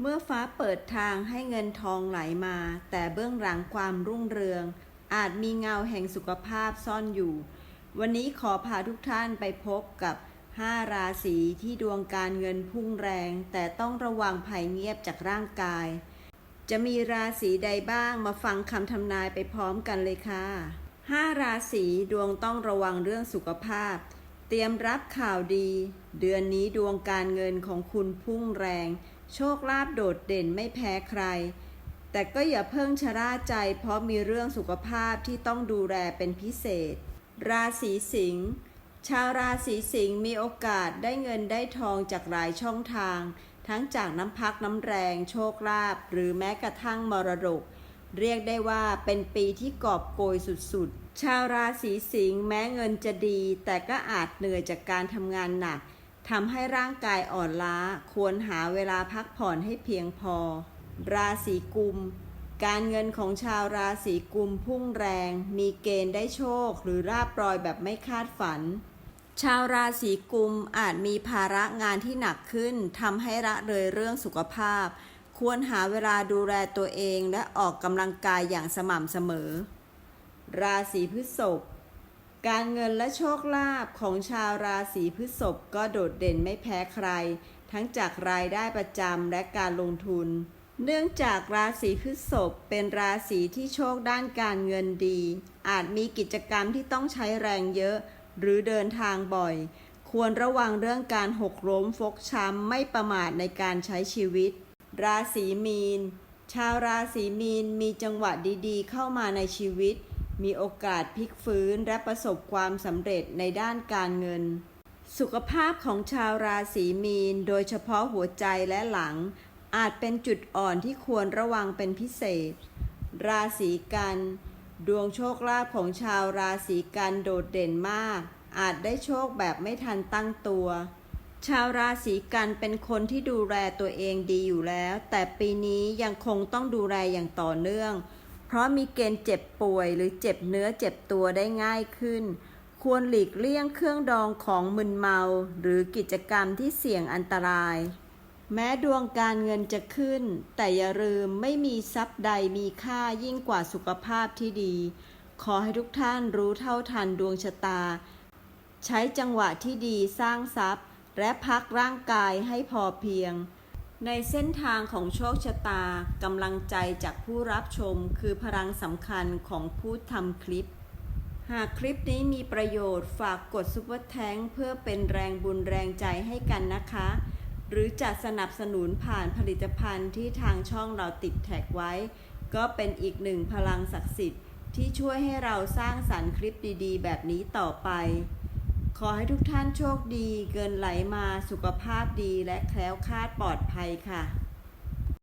เมื่อฟ้าเปิดทางให้เงินทองไหลมา แต่เบื้องหลังความรุ่งเรือง อาจมีเงาแห่งสุขภาพซ่อนอยู่ วันนี้ขอพาทุกท่านไปพบกับ 5 ราศีที่ดวงการเงินพุ่งแรง แต่ต้องระวังภัยเงียบจากร่างกาย จะมีราศีใดบ้างมาฟังคำทำนายไปพร้อมกันเลยค่ะ 5 ราศีดวงต้องระวังเรื่องสุขภาพ เตรียมรับข่าวดี เดือนนี้ดวงการเงินของคุณพุ่งแรง โชคลาภโดดเด่นไม่แพ้ใคร แต่ก็อย่าเพิ่งชะล่าใจ เพราะมีเรื่องสุขภาพที่ต้องดูแลเป็นพิเศษ ราศีสิงห์ชาวราศีสิงห์มีโอกาสได้เงินได้ทองจากหลายช่องทาง ทั้งจากน้ำพักน้ำแรงโชคลาภหรือแม้กระทั่งมรดก เรียกได้ว่าเป็นปีที่กอบโกยสุดๆ ชาวราศีสิงห์แม้เงินจะดี แต่ก็อาจเหนื่อยจากการทำงานหนัก ทำให้ร่างกายอ่อนล้าควรหาเวลาพักผ่อนให้เพียงพอ ราศีกุม การเงินของชาวราศีกุมพุ่งแรง มีเกณฑ์ได้โชคหรือราบรอยแบบไม่คาดฝัน ชาวราศีกุมอาจมีภาระงานที่หนักขึ้นทำให้ละเลยเรื่องสุขภาพ ควรหาเวลาดูแลตัวเองและออกกำลังกายอย่างสม่ำเสมอ ราศีพฤษภ การเงินและโชคลาภของชาวราศีพฤษภก็โดดเด่นไม่แพ้ใคร ทั้งจากรายได้ประจำและการลงทุน เนื่องจากราศีพฤษภเป็นราศีที่โชคด้านการเงินดี อาจมีกิจกรรมที่ต้องใช้แรงเยอะ หรือเดินทางบ่อย ควรระวังเรื่องการหกล้มฟกช้ำไม่ประมาทในการใช้ชีวิต ราศีมีน ชาวราศีมีนมีจังหวะดีๆ เข้ามาในชีวิต มีโอกาสพลิกฟื้นและประสบความสำเร็จในด้านการเงิน สุขภาพของชาวราศีมีน โดยเฉพาะหัวใจและหลัง อาจเป็นจุดอ่อนที่ควรระวังเป็นพิเศษ ราศีกัน ดวงโชคลาภของชาวราศีกันโดดเด่นมาก อาจได้โชคแบบไม่ทันตั้งตัว ชาวราศีกันเป็นคนที่ดูแลตัวเองดีอยู่แล้ว แต่ปีนี้ยังคงต้องดูแลอย่างต่อเนื่อง ราะมีเกณฑ์เจ็บป่วยหรือเจ็บเนื้อเจ็บตัวได้ง่ายขึ้น ควรหลีกเลี่ยงเครื่องดองของมึนเมา หรือกิจกรรมที่เสี่ยงอันตราย แม้ดวงการเงินจะขึ้น แต่อย่าลืมไม่มีทรัพย์ใดมีค่ายิ่งกว่าสุขภาพที่ดี ขอให้ทุกท่านรู้เท่าทันดวงชะตา ใช้จังหวะที่ดีสร้างทรัพย์ และพักร่างกายให้พอเพียง ในเส้นทางของโชคชะตากำลังใจจากผู้รับชมคือพลังสำคัญของผู้ทำคลิป หากคลิปนี้มีประโยชน์ฝากกดซุปเปอร์แทงเพื่อเป็นแรงบุญแรงใจให้กันนะคะ หรือจะสนับสนุนผ่านผลิตภัณฑ์ที่ทางช่องเราติดแท็กไว้ ก็เป็นอีกหนึ่งพลังศักดิ์สิทธิ์ที่ช่วยให้เราสร้างสรรค์คลิปดีๆ แบบนี้ต่อไป ขอให้ทุกท่านโชคดี เกินไหลมาสุขภาพดีและแคล้วคลาดปลอดภัยค่ะ